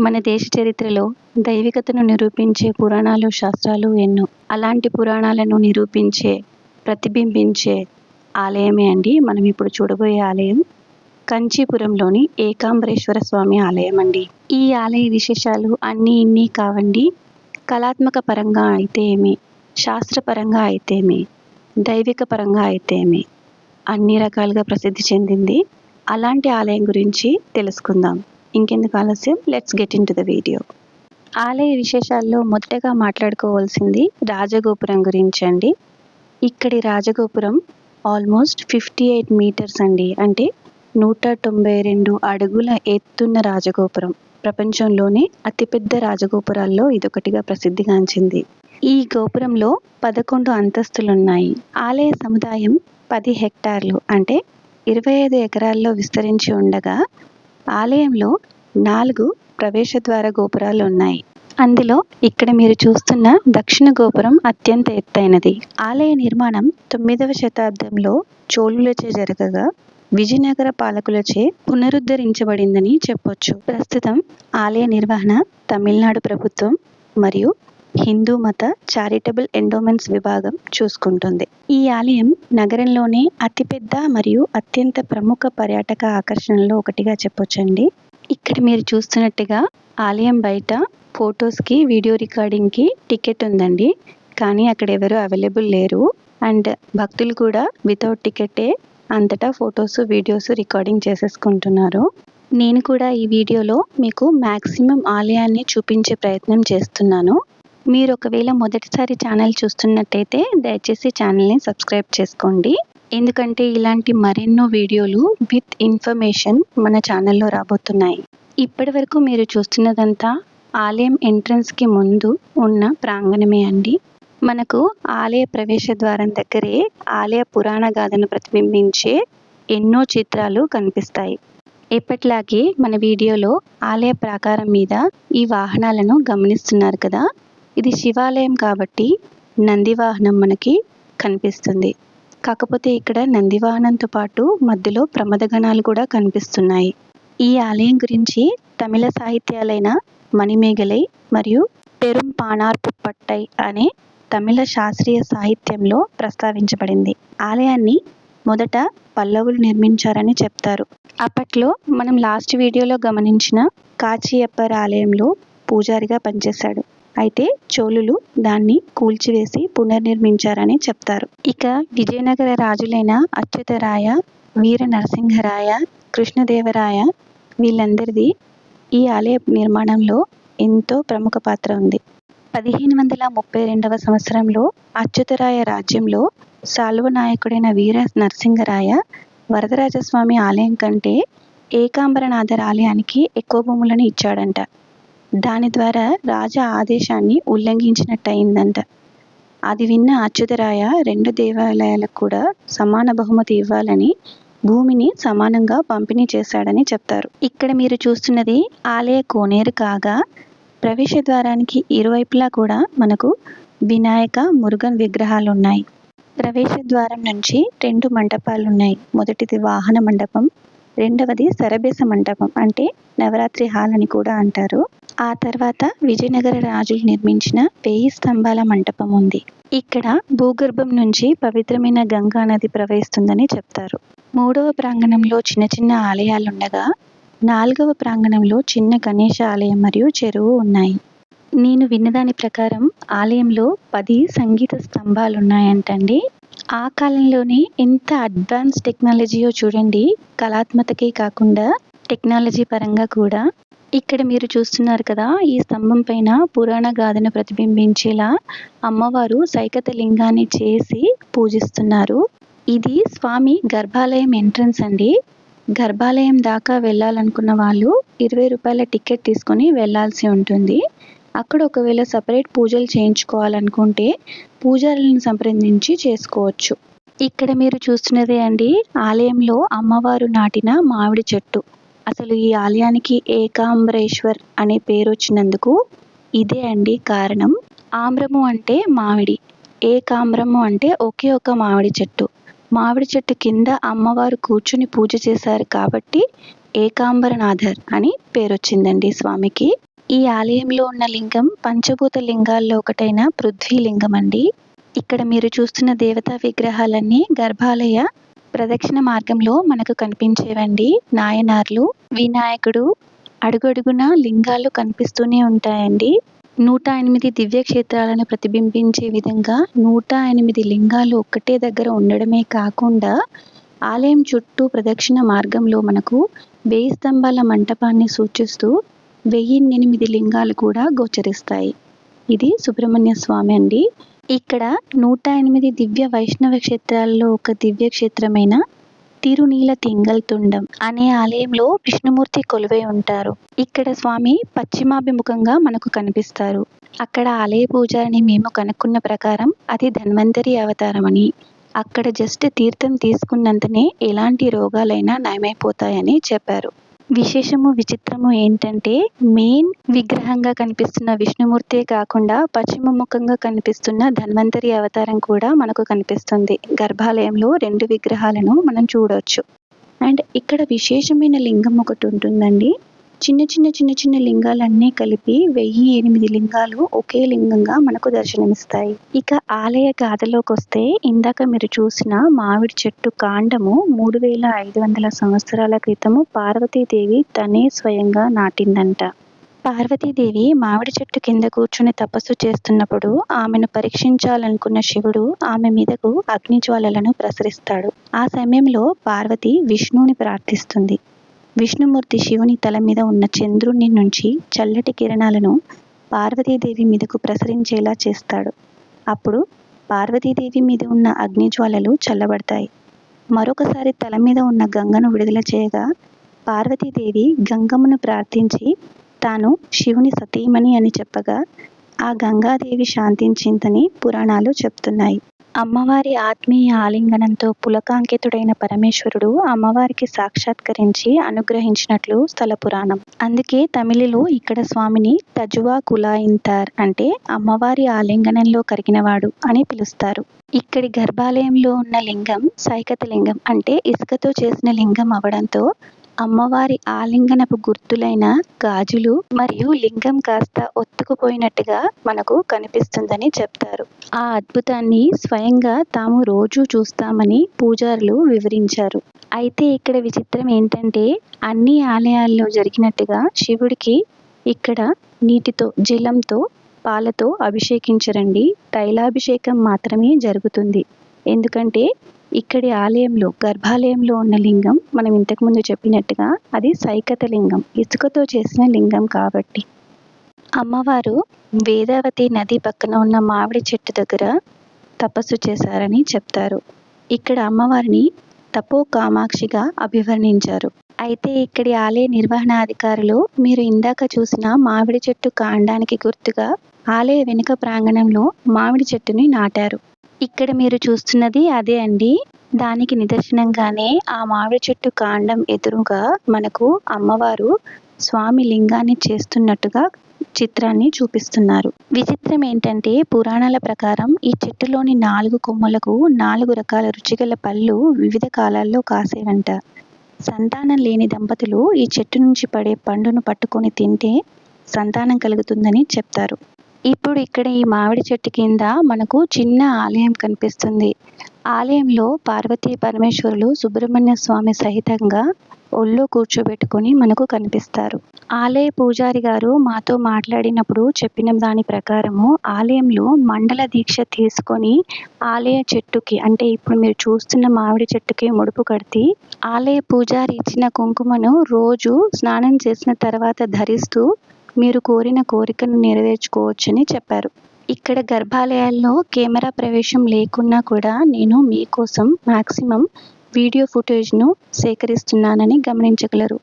మన దేశ చరిత్రలో దైవికతను నిరూపించే పురాణాలు శాస్త్రాలు ఎన్నో. అలాంటి పురాణాలను నిరూపించే ప్రతిబింబించే ఆలయమే అండి మనం ఇప్పుడు చూడబోయే ఆలయం. కంచీపురంలోని ఏకాంబరేశ్వర స్వామి ఆలయం అండి. ఈ ఆలయ విశేషాలు అన్నీ ఇన్ని కావండి. కళాత్మక పరంగా అయితే ఏమి? శాస్త్రపరంగా అయితే ఏమి? దైవిక పరంగా అయితే ఏమి? అన్ని రకాలుగా ప్రసిద్ధి చెందింది. అలాంటి ఆలయం గురించి తెలుసుకుందాం. ఇంకెందుకు ఆలస్యం? Let's get into the video ఆలయ విశేషాల్లో మొదటగా మాట్లాడుకోవాల్సింది రాజగోపురం గురించి అండి. ఇక్కడి రాజగోపురం ఆల్మోస్ట్ ఫిఫ్టీ ఎయిట్ మీటర్స్ అండి. అంటే నూట తొంభై రెండు అడుగుల ఎత్తున్న రాజగోపురం. ప్రపంచంలోనే అతిపెద్ద రాజగోపురాల్లో ఇదొకటిగా ప్రసిద్ధిగాంచింది. ఈ గోపురంలో పదకొండు అంతస్తులున్నాయి. ఆలయ సముదాయం పది హెక్టార్లు. అంటే ఇరవై ఐదు ఎకరాల్లో విస్తరించి ఉండగా ఆలయంలో నాలుగు ప్రవేశ ద్వార గోపురాలు ఉన్నాయి. అందులో ఇక్కడ మీరు చూస్తున్న దక్షిణ గోపురం అత్యంత ఎత్తైనది. ఆలయ నిర్మాణం తొమ్మిదవ శతాబ్దంలో చోళులచే జరగగా విజయనగర పాలకులచే పునరుద్ధరించబడిందని చెప్పొచ్చు. ప్రస్తుతం ఆలయ నిర్వహణ తమిళనాడు ప్రభుత్వం మరియు హిందూ మత చారిటబుల్ ఎండోమెంట్స్ విభాగం చూసుకుంటుంది. ఈ ఆలయం నగరంలోనే అతిపెద్ద మరియు అత్యంత ప్రముఖ పర్యాటక ఆకర్షణలో ఒకటిగా చెప్పొచ్చండి. ఇక్కడ మీరు చూస్తున్నట్టుగా ఆలయం బయట ఫొటోస్కి వీడియో రికార్డింగ్కి టికెట్ ఉందండి. కానీ అక్కడ ఎవరు అవైలబుల్ లేరు. అండ్ భక్తులు కూడా వితౌట్ టికెటే అంతటా ఫొటోస్ వీడియోస్ రికార్డింగ్ చేసేసుకుంటున్నారు. నేను కూడా ఈ వీడియోలో మీకు మ్యాక్సిమం ఆలయాన్ని చూపించే ప్రయత్నం చేస్తున్నాను. మీరు ఒకవేళ మొదటిసారి ఛానల్ చూస్తున్నట్టయితే దయచేసి ఛానల్ని సబ్స్క్రైబ్ చేసుకోండి. ఎందుకంటే ఇలాంటి మరెన్నో వీడియోలు విత్ ఇన్ఫర్మేషన్ మన ఛానల్లో రాబోతున్నాయి. ఇప్పటి వరకు మీరు చూస్తున్నదంతా ఆలయం ఎంట్రన్స్కి ముందు ఉన్న ప్రాంగణమే అండి. మనకు ఆలయ ప్రవేశ ద్వారం దగ్గరే ఆలయ పురాణ గాథను ప్రతిబింబించే ఎన్నో చిత్రాలు కనిపిస్తాయి. ఎప్పట్లాగే మన వీడియోలో ఆలయ ప్రాకారం మీద ఈ వాహనాలను గమనిస్తున్నారు కదా? ఇది శివాలయం కాబట్టి నందివాహనం మనకి కనిపిస్తుంది. కాకపోతే ఇక్కడ నందివాహనంతో పాటు మధ్యలో ప్రమదగణాలు కూడా కనిపిస్తున్నాయి. ఈ ఆలయం గురించి తమిళ సాహిత్యాలైన మణిమేగలై మరియు పెరుం పానార్పు పట్టై అనే తమిళ శాస్త్రీయ సాహిత్యంలో ప్రస్తావించబడింది. ఆలయాన్ని మొదట పల్లవులు నిర్మించారని చెప్తారు. అప్పట్లో మనం లాస్ట్ వీడియోలో గమనించిన కాచియప్పర్ ఆలయంలో పూజారిగా పనిచేశాడు. అయితే చోళులు దాన్ని కూల్చివేసి పునర్నిర్మించారని చెప్తారు. ఇక విజయనగర రాజులైన అచ్యుతరాయ వీర నరసింహరాయ కృష్ణదేవరాయ వీళ్ళందరిది ఈ ఆలయ నిర్మాణంలో ఎంతో ప్రముఖ పాత్ర ఉంది. పదిహేను వందల ముప్పై రెండవ సంవత్సరంలో అచ్యుతరాయ రాజ్యంలో సాల్వ నాయకుడైన వీర నరసింహరాయ వరదరాజస్వామి ఆలయం కంటే ఏకాంబరనాథర్ ఆలయానికి ఎక్కువ భూములను ఇచ్చాడంట. దాని ద్వారా రాజా ఆదేశాన్ని ఉల్లంఘించినట్టయిందంట. అది విన్న అచ్యుతరాయ రెండు దేవాలయాలకు కూడా సమాన బహుమతి ఇవ్వాలని భూమిని సమానంగా పంపిణీ చేశాడని చెప్తారు. ఇక్కడ మీరు చూస్తున్నది ఆలయ కోనేరు కాగా ప్రవేశ ద్వారానికి ఇరువైపులా కూడా మనకు వినాయక మురుగన్ విగ్రహాలు ఉన్నాయి ప్రవేశ ద్వారం నుంచి రెండు మండపాలు ఉన్నాయి మొదటిది వాహన మండపం రెండవది సరబేస మండపం అంటే నవరాత్రి హాల్ అని కూడా అంటారు. ఆ తర్వాత విజయనగర రాజులు నిర్మించిన వెయ్యి స్తంభాల మంటపం ఉంది. ఇక్కడ భూగర్భం నుంచి పవిత్రమైన గంగా నది ప్రవహిస్తుందని చెప్తారు. మూడవ ప్రాంగణంలో చిన్న చిన్న ఆలయాలుండగా నాలుగవ ప్రాంగణంలో చిన్న గణేష ఆలయం మరియు చెరువు ఉన్నాయి. నేను విన్నదాని ప్రకారం ఆలయంలో పది సంగీత స్తంభాలు ఉన్నాయంటండి ఆ కాలంలోనే ఎంత అడ్వాన్స్ టెక్నాలజీయో చూడండి కళాత్మతకే కాకుండా టెక్నాలజీ పరంగా కూడా. ఇక్కడ మీరు చూస్తున్నారు కదా ఈ స్తంభం పైన పురాణ గాథను ప్రతిబింబించేలా అమ్మవారు సైకత లింగాన్ని చేసి పూజిస్తున్నారు. ఇది స్వామి గర్భాలయం ఎంట్రన్స్ అండి. గర్భాలయం దాకా వెళ్ళాలనుకున్న వాళ్ళు ఇరవై రూపాయల టికెట్ తీసుకొని వెళ్ళాల్సి ఉంటుంది. అక్కడ ఒకవేళ సపరేట్ పూజలు చేయించుకోవాలనుకుంటే పూజారులను సంప్రదించి చేసుకోవచ్చు. ఇక్కడ మీరు చూస్తున్నదే అండి ఆలయంలో అమ్మవారు నాటిన మామిడి చెట్టు. అసలు ఈ ఆలయానికి ఏకాంబరేశ్వర్ అనే పేరు వచ్చినందుకు ఇదే అండి కారణం. ఆమ్రము అంటే మామిడి ఏకాంబ్రము అంటే ఒకే ఒక మామిడి చెట్టు. మామిడి చెట్టు కింద అమ్మవారు కూర్చుని పూజ చేశారు కాబట్టి ఏకాంబరనాథర్ అని పేరు వచ్చిందండి స్వామికి. ఈ ఆలయంలో ఉన్న లింగం పంచభూత లింగాల్లో ఒకటైన పృథ్వీ లింగం అండి ఇక్కడ మీరు చూస్తున్న దేవతా విగ్రహాలన్నీ గర్భాలయ ప్రదక్షిణ మార్గంలో మనకు కనిపించేవండి. నాయనార్లు వినాయకుడు అడుగడుగున లింగాలు కనిపిస్తూనే ఉంటాయండి. నూట ఎనిమిది దివ్య క్షేత్రాలను ప్రతిబింబించే విధంగా నూట ఎనిమిది లింగాలు ఒక్కటే దగ్గర ఉండడమే కాకుండా ఆలయం చుట్టూ ప్రదక్షిణ మార్గంలో మనకు వేయి స్తంభాల మంటపాన్ని సూచిస్తూ వెయ్యిన్నెనిమిది లింగాలు కూడా గోచరిస్తాయి. ఇది సుబ్రహ్మణ్య స్వామి అండి. ఇక్కడ నూట ఎనిమిది దివ్య వైష్ణవ క్షేత్రాల్లో ఒక దివ్య క్షేత్రమైన తిరునీల తింగల్ తుండం అనే ఆలయంలో విష్ణుమూర్తి కొలువై ఉంటారు. ఇక్కడ స్వామి పశ్చిమాభిముఖంగా మనకు కనిపిస్తారు. అక్కడ ఆలయ పూజారిని మేము కనుక్కున్న ప్రకారం అది ధన్వంతరి అవతారమని అక్కడ జస్ట్ తీర్థం తీసుకున్నంతనే ఎలాంటి రోగాలైనా నయమైపోతాయని చెప్పారు. విశేషము విచిత్రము ఏంటంటే మెయిన్ విగ్రహంగా కనిపిస్తున్న విష్ణుమూర్తే కాకుండా పశ్చిమ ముఖంగా కనిపిస్తున్న ధన్వంతరి అవతారం కూడా మనకు కనిపిస్తుంది. గర్భాలయంలో రెండు విగ్రహాలను మనం చూడవచ్చు అండ్ ఇక్కడ విశేషమైన లింగం ఒకటి ఉంటుందండి. చిన్న చిన్న చిన్న చిన్న లింగాలన్నీ కలిపి వెయ్యి ఎనిమిది లింగాలు ఒకే లింగంగా మనకు దర్శనమిస్తాయి. ఇక ఆలయ గాథలోకి వస్తే ఇందాక మీరు చూసిన మామిడి చెట్టు కాండము మూడు వేల ఐదు వందల సంవత్సరాల క్రితము పార్వతీదేవి తనే స్వయంగా నాటిందంట. పార్వతీదేవి మామిడి చెట్టు కింద కూర్చుని తపస్సు చేస్తున్నప్పుడు ఆమెను పరీక్షించాలనుకున్న శివుడు ఆమె మీదకు అగ్నిజ్వాలలను ప్రసరిస్తాడు. ఆ సమయంలో పార్వతి విష్ణువుని ప్రార్థిస్తుంది. విష్ణుమూర్తి శివుని తల మీద ఉన్న చంద్రుని నుంచి చల్లటి కిరణాలను పార్వతీదేవి మీదకు ప్రసరించేలా చేస్తాడు. అప్పుడు పార్వతీదేవి మీద ఉన్న అగ్నిజ్వాలలు చల్లబడతాయి. మరొకసారి తల మీద ఉన్న గంగను విడుదల చేయగా పార్వతీదేవి గంగమ్మను ప్రార్థించి తాను శివుని సతీమణి అని చెప్పగా ఆ గంగాదేవి శాంతించిందని పురాణాలు చెప్తున్నాయి. అమ్మవారి ఆత్మీయ ఆలింగనంతో పులకాంకితుడైన పరమేశ్వరుడు అమ్మవారికి సాక్షాత్కరించి అనుగ్రహించినట్లు స్థల పురాణం. అందుకే తమిళలో ఇక్కడ స్వామిని తజువా కులాయింతార్ అంటే అమ్మవారి ఆలింగనంలో కరిగినవాడు అని పిలుస్తారు. ఇక్కడి గర్భాలయంలో ఉన్న లింగం సైకత లింగం అంటే ఇసుకతో చేసిన లింగం అవడంతో అమ్మవారి ఆలింగనపు గుర్తులైన గాజులు మరియు లింగం కాస్త ఒత్తుకుపోయినట్టుగా మనకు కనిపిస్తుందని చెప్తారు. ఆ అద్భుతాన్ని స్వయంగా తాము రోజు చూస్తామని పూజారులు వివరించారు. అయితే ఇక్కడ విచిత్రం ఏంటంటే అన్ని ఆలయాల్లో జరిగినట్టుగా శివుడికి ఇక్కడ నీటితో జలంతో పాలతో అభిషేకించరండి. తైలాభిషేకం మాత్రమే జరుగుతుంది. ఎందుకంటే ఇక్కడి ఆలయంలో గర్భాలయంలో ఉన్న లింగం మనం ఇంతకుముందు చెప్పినట్టుగా అది సైకత లింగం ఇసుకతో చేసిన లింగం కాబట్టి. అమ్మవారు వేదావతి నది పక్కన ఉన్న మామిడి చెట్టు దగ్గర తపస్సు చేశారని చెప్తారు. ఇక్కడ అమ్మవారిని తపో కామాక్షిగా అభివర్ణించారు. అయితే ఇక్కడి ఆలయ నిర్వహణాధికారులు మీరు ఇందాక చూసిన మామిడి చెట్టు కాండానికి గుర్తుగా ఆలయ వెనుక ప్రాంగణంలో మామిడి చెట్టుని నాటారు. ఇక్కడ మీరు చూస్తున్నది అదే అండి. దానికి నిదర్శనంగానే ఆ మామిడి చెట్టు కాండం ఎదురుగా మనకు అమ్మవారు స్వామి లింగాన్ని చేస్తున్నట్టుగా చిత్రాన్ని చూపిస్తున్నారు. విచిత్రం ఏంటంటే పురాణాల ప్రకారం ఈ చెట్టులోని నాలుగు కొమ్మలకు నాలుగు రకాల రుచిగల పళ్ళు వివిధ కాలాల్లో కాసేవంట. సంతానం లేని దంపతులు ఈ చెట్టు నుంచి పడే పండును పట్టుకొని తింటే సంతానం కలుగుతుందని చెప్తారు. ఇప్పుడు ఇక్కడ ఈ మామిడి చెట్టు కింద మనకు చిన్న ఆలయం కనిపిస్తుంది. ఆలయంలో పార్వతీ పరమేశ్వరులు సుబ్రహ్మణ్య స్వామి సహితంగా ఒళ్ళో కూర్చోబెట్టుకొని మనకు కనిపిస్తారు. ఆలయ పూజారి గారు మాతో మాట్లాడినప్పుడు చెప్పిన దాని ప్రకారము ఆలయంలో మండల దీక్ష తీసుకొని ఆలయ చెట్టుకి అంటే ఇప్పుడు మీరు చూస్తున్న మామిడి చెట్టుకి ముడుపు కడితే ఆలయ పూజారి ఇచ్చిన కుంకుమను రోజు స్నానం చేసిన తర్వాత ధరిస్తూ మీరు కోరిన కోరికను నెరవేర్చుకోవచ్చని చెప్పారు. ఇక్కడ గర్భాలయాల్లో కెమెరా ప్రవేశం లేకున్నా కూడా నేను మీకోసం మ్యాక్సిమం వీడియో ఫుటేజ్ను సేకరిస్తున్నానని గమనించగలరు.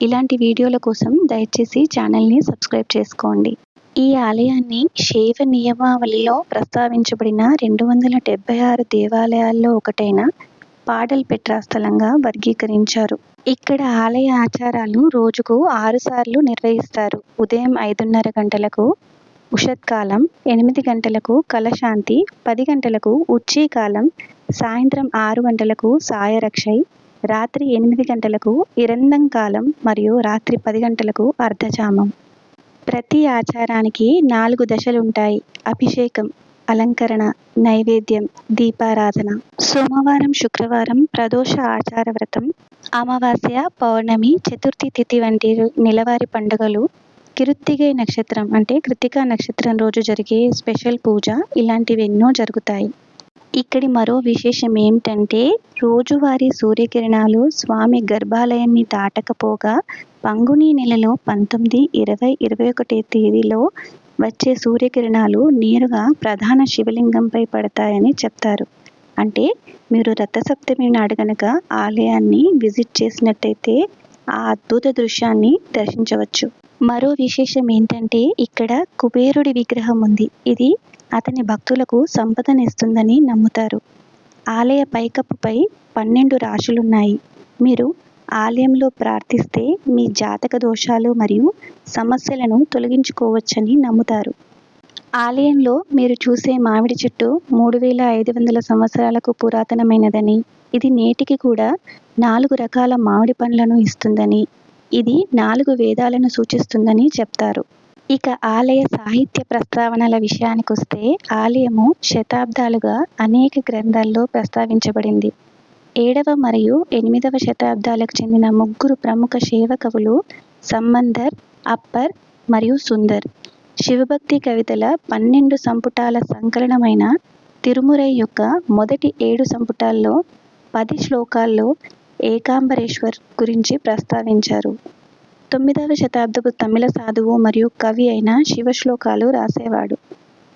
ఇలాంటి వీడియోల కోసం దయచేసి ఛానల్ని సబ్స్క్రైబ్ చేసుకోండి. ఈ ఆలయాన్ని శైవ నియమావళిలో ప్రస్తావించబడిన రెండు వందల డెబ్బై ఆరు దేవాలయాల్లో ఒకటైన పాడల్ పెట్రా స్థలంగా వర్గీకరించారు. ఇక్కడ ఆలయ ఆచారాలు రోజుకు ఆరు సార్లు నిర్వహిస్తారు. ఉదయం ఐదున్నర గంటలకు ఉషత్కాలం ఎనిమిది గంటలకు కలశాంతి పది గంటలకు ఉచ్చీకాలం సాయంత్రం ఆరు గంటలకు సాయరక్షై రాత్రి ఎనిమిది గంటలకు ఇరందం కాలం మరియు రాత్రి పది గంటలకు అర్ధజామం ప్రతి ఆచారానికి నాలుగు దశలుంటాయి. అభిషేకం అలంకరణ నైవేద్యం దీపారాధన సోమవారం శుక్రవారం ప్రదోష ఆచార వ్రతం అమావాస్య పౌర్ణమి చతుర్థి తిథి వంటి నెలవారి పండుగలు కిరుత్తిగే నక్షత్రం అంటే కృతికా నక్షత్రం రోజు జరిగే స్పెషల్ పూజ ఇలాంటివి ఎన్నో జరుగుతాయి. ఇక్కడి మరో విశేషం ఏమిటంటే రోజువారీ సూర్యకిరణాలు స్వామి గర్భాలయాన్ని దాటకపోగా పంగుని నెలలో పంతొమ్మిది ఇరవై ఇరవై ఒకటి తేదీలో వచ్చే సూర్యకిరణాలు నేరుగా ప్రధాన శివలింగంపై పడతాయని చెప్తారు. అంటే మీరు రథసప్తమి నాడు గనక ఆలయాన్ని విజిట్ చేసినట్టయితే ఆ అద్భుత దృశ్యాన్ని దర్శించవచ్చు. మరో విశేషం ఏంటంటే ఇక్కడ కుబేరుడి విగ్రహం ఉంది. ఇది అతని భక్తులకు సంపదనిస్తుందని నమ్ముతారు. ఆలయ పైకప్పుపై పన్నెండు రాశులున్నాయి. మీరు ఆలయంలో ప్రార్థిస్తే మీ జాతక దోషాలు మరియు సమస్యలను తొలగించుకోవచ్చని నమ్ముతారు. ఆలయంలో మీరు చూసే మామిడి చెట్టు మూడు వేల ఐదు వందల సంవత్సరాలకు పురాతనమైనదని ఇది నేటికి కూడా నాలుగు రకాల మామిడి పండ్లను ఇస్తుందని ఇది నాలుగు వేదాలను సూచిస్తుందని చెప్తారు. ఇక ఆలయ సాహిత్య ప్రస్తావనల విషయానికి వస్తే ఆలయము శతాబ్దాలుగా అనేక గ్రంథాల్లో ప్రస్తావించబడింది. ఏడవ మరియు ఎనిమిదవ శతాబ్దాలకు చెందిన ముగ్గురు ప్రముఖ శైవ కవులు సంబందర్ అప్పర్ మరియు సుందర్. శివభక్తి కవితల పన్నెండు సంపుటాల సంకలనమైన తిరుమురై యొక్క మొదటి ఏడు సంపుటాల్లో పది శ్లోకాల్లో ఏకాంబరేశ్వర్ గురించి ప్రస్తావించారు. తొమ్మిదవ శతాబ్దపు తమిళ సాధువు మరియు కవి అయిన శివశ్లోకాలు రాసేవాడు.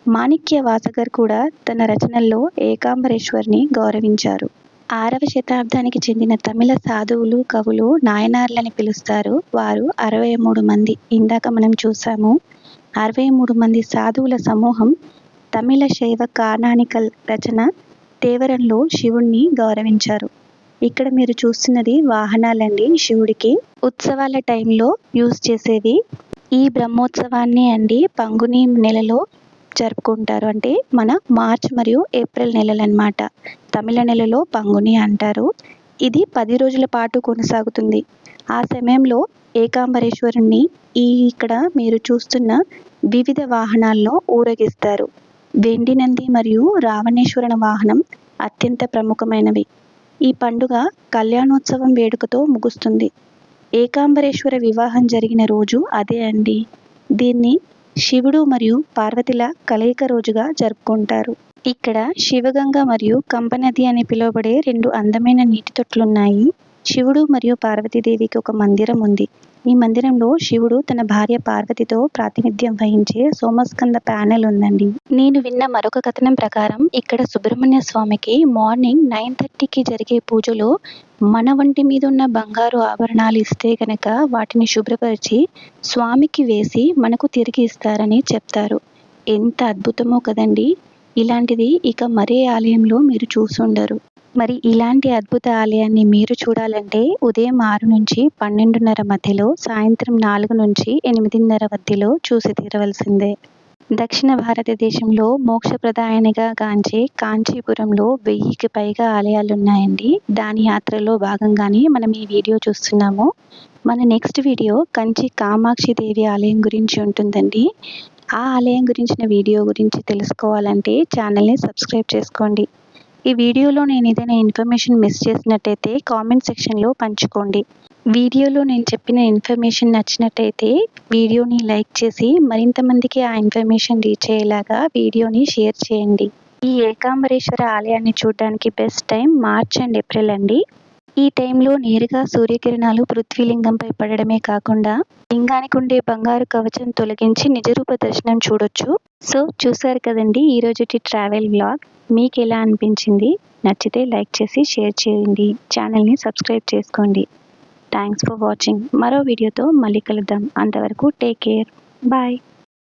మాణిక్య వాసగర్ కూడా తన రచనల్లో ఏకాంబరేశ్వర్ని గౌరవించారు. ఆరవ శతాబ్దానికి చెందిన తమిళ సాధువులు కవులు నాయనార్లని పిలుస్తారు. వారు అరవై మూడు మంది. ఇందాక మనం చూసాము అరవై మూడు మంది సాధువుల సమూహం తమిళ శైవ కానానికల్ రచన తేవరంలో శివుణ్ణి గౌరవించారు. ఇక్కడ మీరు చూస్తున్నది వాహనాలండి. శివుడికి ఉత్సవాల టైంలో యూజ్ చేసేవి ఈ బ్రహ్మోత్సవాన్ని అండి. పంగుని నెలలో జరుపుకుంటారు. అంటే మన మార్చ్ మరియు ఏప్రిల్ నెలలు అనమాట తమిళ నెలలో పంగుని అంటారు. ఇది పది రోజుల పాటు కొనసాగుతుంది. ఆ సమయంలో ఏకాంబరేశ్వరుణ్ణి ఈ ఇక్కడ మీరు చూస్తున్న వివిధ వాహనాల్లో ఊరేగిస్తారు. వెండి నంది మరియు రావణేశ్వరుని వాహనం అత్యంత ప్రముఖమైనవి. ఈ పండుగ కళ్యాణోత్సవం వేడుకతో ముగుస్తుంది. ఏకాంబరేశ్వర వివాహం జరిగిన రోజు అదే అండి. దీన్ని శివుడు మరియు పార్వతిల కలయిక రోజుగా జరుపుకుంటారు. ఇక్కడ శివగంగ మరియు కంపనది అని పిలువబడే రెండు అందమైన నీటి తొట్లున్నాయి. శివుడు మరియు పార్వతీదేవికి ఒక మందిరం ఉంది. ఈ మందిరంలో శివుడు తన భార్య పార్వతితో ప్రాతినిధ్యం వహించే సోమస్కంద ప్యానెల్ ఉందండి. నేను విన్న మరొక కథనం ప్రకారం ఇక్కడ సుబ్రహ్మణ్య స్వామికి మార్నింగ్ నైన్ థర్టీకి జరిగే పూజలో మన వంటి మీద ఉన్న బంగారు ఆభరణాలు ఇస్తే కనుక వాటిని శుభ్రపరిచి స్వామికి వేసి మనకు తిరిగి ఇస్తారని చెప్తారు. ఎంత అద్భుతమో కదండి! ఇలాంటిది ఇక మరే ఆలయంలో మీరు చూసుండరు. మరి ఇలాంటి అద్భుత ఆలయాన్ని మీరు చూడాలంటే ఉదయం ఆరు నుంచి పన్నెండున్నర మధ్యలో సాయంత్రం నాలుగు నుంచి ఎనిమిదిన్నర మధ్యలో చూసి తీరవలసిందే. దక్షిణ భారతదేశంలో మోక్షప్రదాయనిగా గాంచే కాంచీపురంలో వెయ్యికి పైగా ఆలయాలు ఉన్నాయండి దాని యాత్రలో భాగంగానే మనం ఈ వీడియో చూస్తున్నాము. మన నెక్స్ట్ వీడియో కంచి కామాక్షి దేవి ఆలయం గురించి ఉంటుందండి. ఆ ఆలయం గురించిన వీడియో గురించి తెలుసుకోవాలంటే ఛానల్ని సబ్స్క్రైబ్ చేసుకోండి. ఈ వీడియోలో నేను ఏదైనా ఇన్ఫర్మేషన్ మిస్ చేసినట్టయితే కామెంట్ సెక్షన్లో పంచుకోండి. వీడియోలో నేను చెప్పిన ఇన్ఫర్మేషన్ నచ్చినట్టయితే వీడియోని లైక్ చేసి మరింత మందికి ఆ ఇన్ఫర్మేషన్ రీచ్ అయ్యేలాగా వీడియోని షేర్ చేయండి. ఈ ఏకాంబరేశ్వర ఆలయాన్ని చూడడానికి best time March and April అండి. ఈ టైంలో నేరుగా సూర్యకిరణాలు పృథ్వీలింగంపై పడడమే కాకుండా లింగానికి ఉండే బంగారు కవచం తొలగించి నిజరూప దర్శనం చూడొచ్చు. సో చూసారు కదండి ఈరోజుటి ట్రావెల్ వ్లాగ్. మీకు ఎలా అనిపించింది? నచ్చితే లైక్ చేసి షేర్ చేయండి. ఛానల్ని సబ్స్క్రైబ్ చేసుకోండి. Thanks for watching. మరో వీడియోతో మళ్ళీ కలుద్దాం. అంతవరకు టేక్ కేర్. బాయ్.